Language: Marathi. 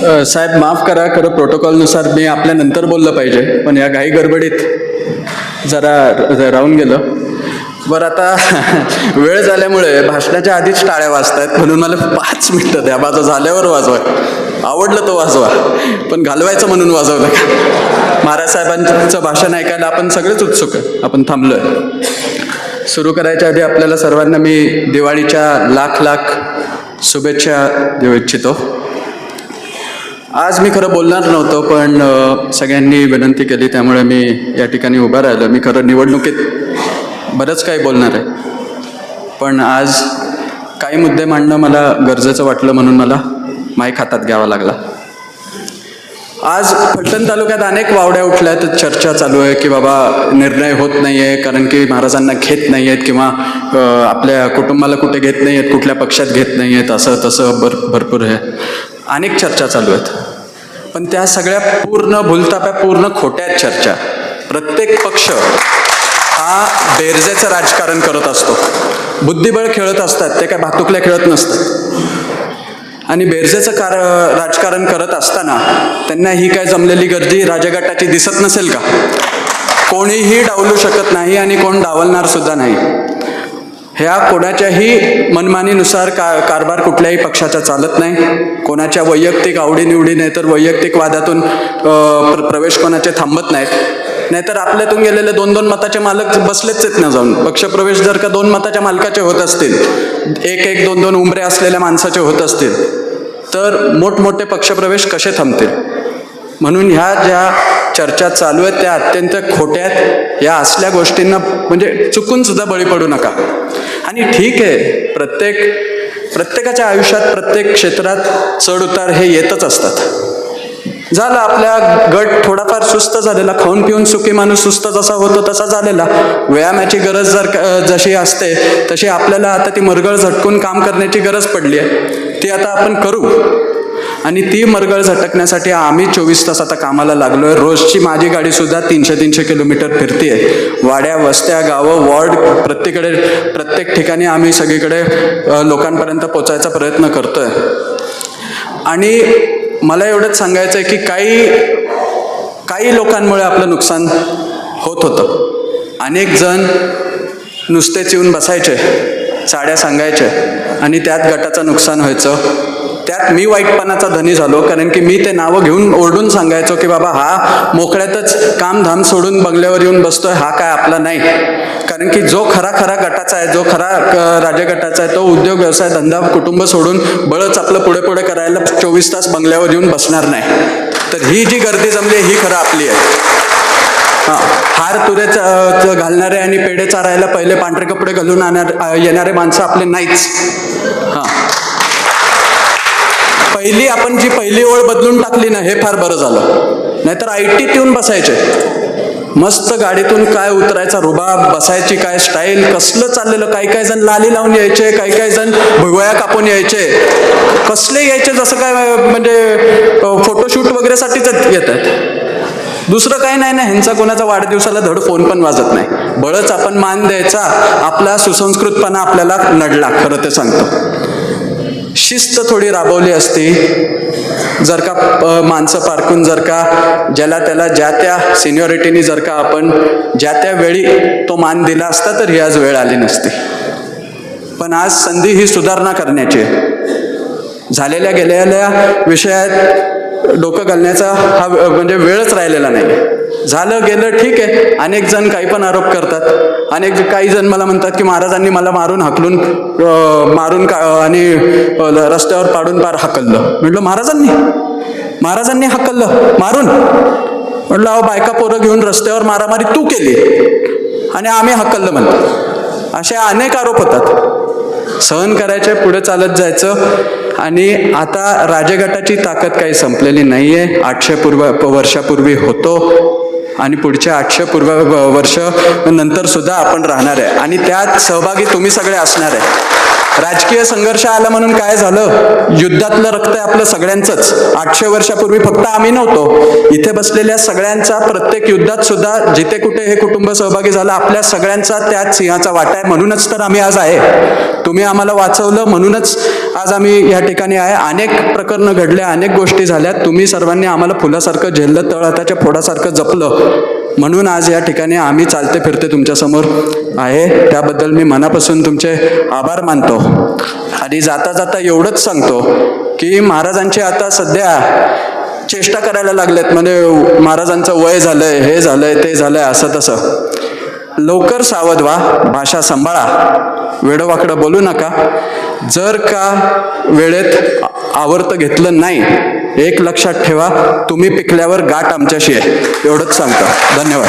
साहेब माफ करा खरं प्रोटोकॉलनुसार मी आपल्या नंतर बोललं पाहिजे पण या घाई गडबडीत जरा राहून गेलं. बरं आता वेळ झाल्यामुळे भाषणाच्या आधीच टाळ्या वाजतायत म्हणून मला पाच मिनटं द्या. माझं झाल्यावर वाजवा. आवडलं तो वाजवा पण घालवायचं म्हणून वाजवलं का महाराज साहेबांचं भाषण ऐकायला आपण सगळेच उत्सुक आहे. आपण थांबलोय. सुरू करायच्या आधी आपल्याला सर्वांना मी दिवाळीच्या लाख लाख शुभेच्छा देऊ इच्छितो. आज मी खरं बोलणार नव्हतो पण सगळ्यांनी विनंती केली त्यामुळे मी या ठिकाणी उभा राहिलो. मी खरं निवडणुकीत बरंच काही बोलणार आहे. पण आज काही मुद्दे मांडणं मला गरजेचं वाटलं म्हणून मला माईक हातात घ्यावा लागला. आज फलटण तालुक्यात अनेक वावड्या उठल्या आहेत चर्चा चालू आहे की बाबा निर्णय होत नाही आहे कारण की महाराजांना घेत नाही आहेत किंवा आपल्या कुटुंबाला कुठे घेत नाही आहेत कुठल्या पक्षात घेत नाही आहेत असं तसं भर भरपूर आहे. अनेक चर्चा चालू आहेत. पण त्या सगळ्या पूर्ण भूलताप्या पूर्ण खोट्या चर्चा. प्रत्येक पक्ष हा बेरजेचं राजकारण करत असतो. बुद्धिबळ खेळत असतात ते काय भातुकल्या खेळत नसतात. आणि बेरजेचं कार राजकारण करत असताना त्यांना ही काय जमलेली गर्दी राजगटाची दिसत नसेल का? कोणीही डावलू शकत नाही आणि कोण डावलणार सुद्धा नाही. ह्या कोणाच्याही मनमानीनुसार का कारभार कुठल्याही पक्षाचा चालत नाही. कोणाच्या वैयक्तिक आवडीनिवडी नाही तर वैयक्तिक वादातून प्र- प्रवेश कोणाचे थांबत नाहीत. नाहीतर आपल्यातून गेलेले दोन दोन मताचे मालक बसलेच आहेत ना जाऊन. पक्षप्रवेश जर का दोन मताच्या मालकाचे होत असतील एक एक दोन दोन उमरे असलेल्या माणसाचे होत असतील तर मोठमोठे पक्षप्रवेश कसे थांबतील? म्हणून ह्या ज्या चर्चा चालू आहेत त्या अत्यंत खोट्या आहेत. या असल्या गोष्टींना म्हणजे चुकून सुद्धा बळी पडू नका. आणि ठीक आहे प्रत्येक प्रत्येकाच्या आयुष्यात प्रत्येक क्षेत्रात चढ उतार हे येतच असतात. झाला आपल्या गट थोडाफार सुस्त झालेला खाऊन पिऊन सुखी माणूस सुस्त जसा होतो तसा झालेला. व्यायामाची गरज जर जशी असते तशी आपल्याला आता ती मरगळ झटकून काम करण्याची गरज पडली आहे. ती आता आपण करू. आणि ती मरगळ झटकण्यासाठी आम्ही चोवीस तास आता कामाला लागलोय. रोजची माझी गाडी सुद्धा तीनशे तीनशे किलोमीटर फिरतीये. वाड्या वस्त्या गावं वॉर्ड प्रत्येकडे प्रत्येक ठिकाणी आम्ही सगळीकडे लोकांपर्यंत पोचायचा प्रयत्न करतोय. आणि मला एवढंच सांगायचं आहे की काही काही लोकांमुळे आपलं नुकसान होत होतं. अनेक जण नुसतेच येऊन बसायचे साड्या सांगायचे आणि त्यात गटाचं नुकसान व्हायचं. त्यात मी वाईटपणाचा धनी झालो कारण की मी ते नावं घेऊन ओरडून सांगायचो की बाबा हा मोकळ्यातच काम धाम सोडून बंगल्यावर येऊन बसतोय हा काय आपला नाही. कारण की जो खरा खरा गटाचा आहे जो खरा राज्यगटाचा राजगटाचा आहे तो उद्योग व्यवसाय धंदा कुटुंब सोडून बळच आपलं पुढे पुढे करायला चोवीस तास बंगल्यावर येऊन बसणार नाही. तर ही जी गर्दी जमली ही खरं आपली आहे. हां हार तुरे च- घालणारे आणि पेढे चारायला पहिले पांढरे कपडे घालून आणणार येणारे माणसं आपले नाहीच. हां. पहिली आपण जी पहिली ओळ बदलून टाकली ना हे फार बरं झालं. नाहीतर आय टीत येऊन बसायचे. मस्त गाडीतून काय उतरायचा रुबाब बसायची काय स्टाईल कसलं चाललेलं? काही काही जण लाली लावून यायचे काही काही जण भुवया कापून यायचे. कसले यायचे जसं काय म्हणजे फोटोशूट वगैरेसाठीच येत आहेत दुसरं काही नाही ना ह्यांचा कोणाचा वाढदिवसाला धड फोन पण वाजत नाही. बळच आपण मान द्यायचा आपला सुसंस्कृतपणा आपल्याला नडला खरं ते सांगतो. शिस्त थोडी राबवली असती. जर का माणसं पारखून जर का ज्याला त्याला ज्या त्या सिनियॉरिटीने जर का आपण ज्या त्या वेळी तो मान दिला असता तर ही आज वेळ आली नसती. पण आज संधी ही सुधारणा करण्याची आहे. झालेल्या गेलेल्या विषयात डोकं घालण्याचा हा म्हणजे वेळच राहिलेला नाही. झालं गेलं ठीक आहे. अनेक जण काही पण आरोप करतात. अनेक काही जण मला म्हणतात की महाराजांनी मला मारून हाकलून मारून का आणि रस्त्यावर पाडून पार हाकललं. म्हटलं महाराजांनी महाराजांनी हाकललं. मारून. म्हटलं अहो बायका पोरं घेऊन रस्त्यावर मारामारी तू केली. आणि आम्ही हाकललं म्हणतो असे अनेक आरोप होतात. सहन करायचे पुढे चालत जायचं. आणि आता राजगटाची ताकद काही संपलेली नाही आहे आठशे पूर्व वर्षापूर्वी होतो आणि पुढच्या आठशे पूर्व वर्ष नंतर सुद्धा आपण राहणार आहे. आणि त्यात सहभागी तुम्ही सगळे असणार आहे. राजकीय संघर्ष आला म्हणून काय झालं? युद्धातलं रक्त आहे आपलं सगळ्यांचंच. आठशे वर्षापूर्वी फक्त आम्ही नव्हतो. इथे बसलेल्या सगळ्यांचा प्रत्येक युद्धात सुद्धा जिथे कुठे हे कुटुंब सहभागी झालं आपल्या सगळ्यांचा त्यात सिंहाचा वाटा आहे. म्हणूनच तर आम्ही आज आहे. तुम्ही आम्हाला वाचवलं म्हणूनच आज आम्ही या ठिकाणी आहे. अनेक प्रकरणं घडले अनेक गोष्टी झाल्या. तुम्ही सर्वांनी आम्हाला फुलासारखं झेललं तळ हाताच्या फोडासारखं जपलं. म्हणून आज या ठिकाणी आम्ही चालते फिरते तुमच्यासमोर आहे. त्याबद्दल मी मनापासून तुमचे आभार मानतो. आणि जाता जाता एवढंच सांगतो की महाराजांची आता सध्या चेष्टा करायला लागलेत. म्हणजे महाराजांचं वय झालंय हे झालंय ते झालंय असं तसं. लवकर सावध व्हा भाषा सांभाळा. वेडोवाकडं बोलू नका. जर का वेळेत आवर्त घेतलं नाही एक लक्षात ठेवा तुम्ही पिकल्यावर गाठ आमच्याशी आहे. एवढंच सांगतो. धन्यवाद.